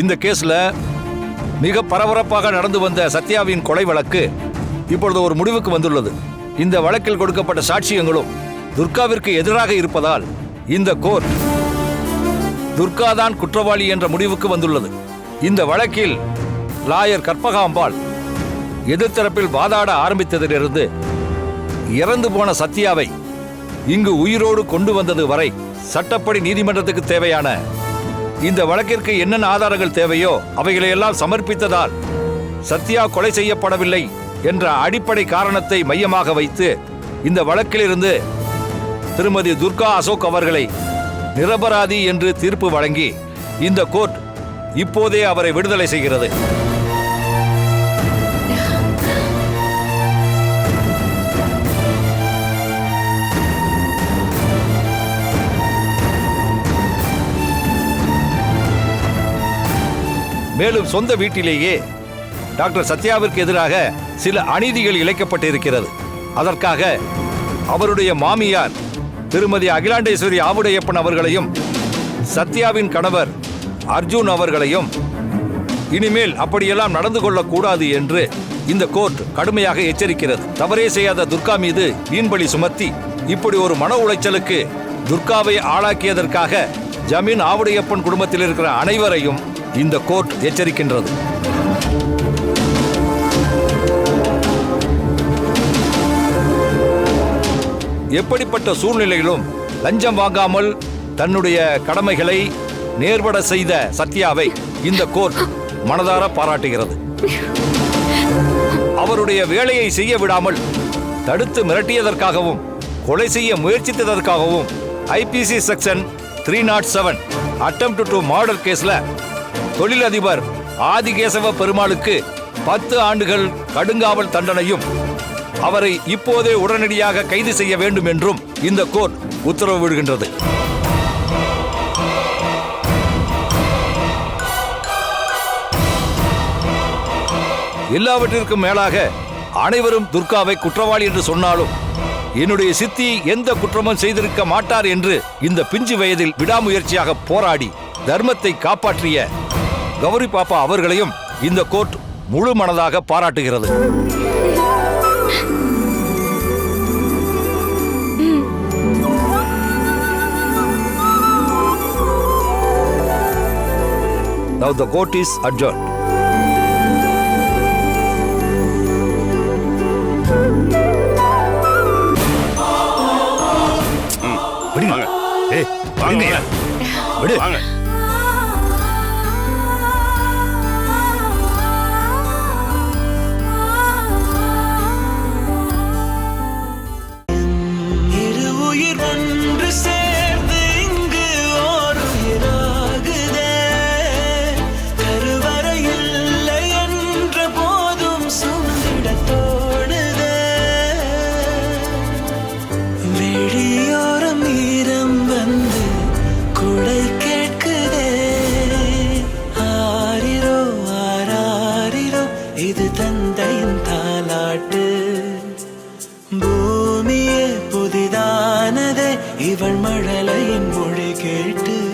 இந்த கேஸ்ல மிக பரபரப்பாக நடந்து வந்த சத்யாவின் கொலை வழக்கு இப்பொழுது ஒரு முடிவுக்கு வந்துள்ளது. இந்த வழக்கில் கொடுக்கப்பட்ட சாட்சியங்களும் துர்காவிற்கு எதிராக இருப்பதால் இந்த கோர்ட் துர்கா தான் குற்றவாளி என்ற முடிவுக்கு வந்துள்ளது. இந்த வழக்கில் லாயர் கற்பகாம்பாள் எதிர்த்தரப்பில் வாதாட ஆரம்பித்ததிலிருந்து இறந்து போன சத்யாவை இங்கு உயிரோடு கொண்டு வந்தது வரை சட்டப்படி நீதிமன்றத்துக்கு தேவையான இந்த வழக்கிற்கு என்னென்ன ஆதாரங்கள் தேவையோ அவைகளையெல்லாம் சமர்ப்பித்ததால் சத்யா கொலை செய்யப்படவில்லை என்ற அடிப்படை காரணத்தை மையமாக வைத்து இந்த வழக்கிலிருந்து திருமதி துர்கா அசோக் அவர்களை நிரபராதி என்று தீர்ப்பு வழங்கி இந்த கோர்ட் இப்போதே அவரை விடுதலை செய்கிறது. மேலும் சொந்த வீட்டிலேயே டாக்டர் சத்யாவிற்கு எதிராக சில அநீதிகள் இழைக்கப்பட்டிருக்கிறது. அதற்காக அவருடைய மாமியார் திருமதி அகிலாண்டேஸ்வரி ஆவுடையப்பன் அவர்களையும் சத்யாவின் கணவர் அர்ஜுன் அவர்களையும் இனிமேல் அப்படியெல்லாம் நடந்து கொள்ளக்கூடாது என்று இந்த கோர்ட் கடுமையாக எச்சரிக்கிறது. தவறே செய்யாத துர்கா மீது வீண்பலி சுமத்தி இப்படி ஒரு மன உளைச்சலுக்கு துர்காவை ஆளாக்கியதற்காக ஜமீன் ஆவுடையப்பன் குடும்பத்தில் இருக்கிற அனைவரையும் இந்த கோர்ட் எச்சரிக்கின்றது. எப்படிப்பட்ட சூழ்நிலையிலும் லஞ்சம் வாங்காமல் தன்னுடைய கடமைகளை நேர்பட செய்த சத்யாவை இந்த கோர்ட் மனதார பாராட்டுகிறது. அவருடைய வேலையை செய்ய விடாமல் தடுத்து மிரட்டியதற்காகவும் கொலை செய்ய முயற்சித்ததற்காகவும் IPC section three not seven attempt to murder கேஸ்ல தொழிலதிபர் ஆதிகேசவ பெருமாளுக்கு பத்து ஆண்டுகள் கடுங்காவல் தண்டனையும் அவரை இப்போதே உடனடியாக கைது செய்ய வேண்டும் என்றும் இந்த கோர்ட் உத்தரவு விடுகின்றது எல்லாவற்றிற்கும் மேலாக அனைவரும் துர்காவை குற்றவாளி என்று சொன்னாலும் என்னுடைய சித்தி எந்த குற்றமும் செய்திருக்க மாட்டார் என்று இந்த பிஞ்சு வயதில் விடாமுயற்சியாக போராடி தர்மத்தை காப்பாற்றிய கௌரி பாப்பா அவர்களையும் இந்த கோர்ட் முழு மனதாக பாராட்டுகிறது. Now the court is adjourned. வாங்க. ஏய் வாங்க. விடு. வாங்க. இது தந்தையின் தாலாட்டு. பூமியே புதிதானதே இவள் மழலையின் மொழி கேட்டு.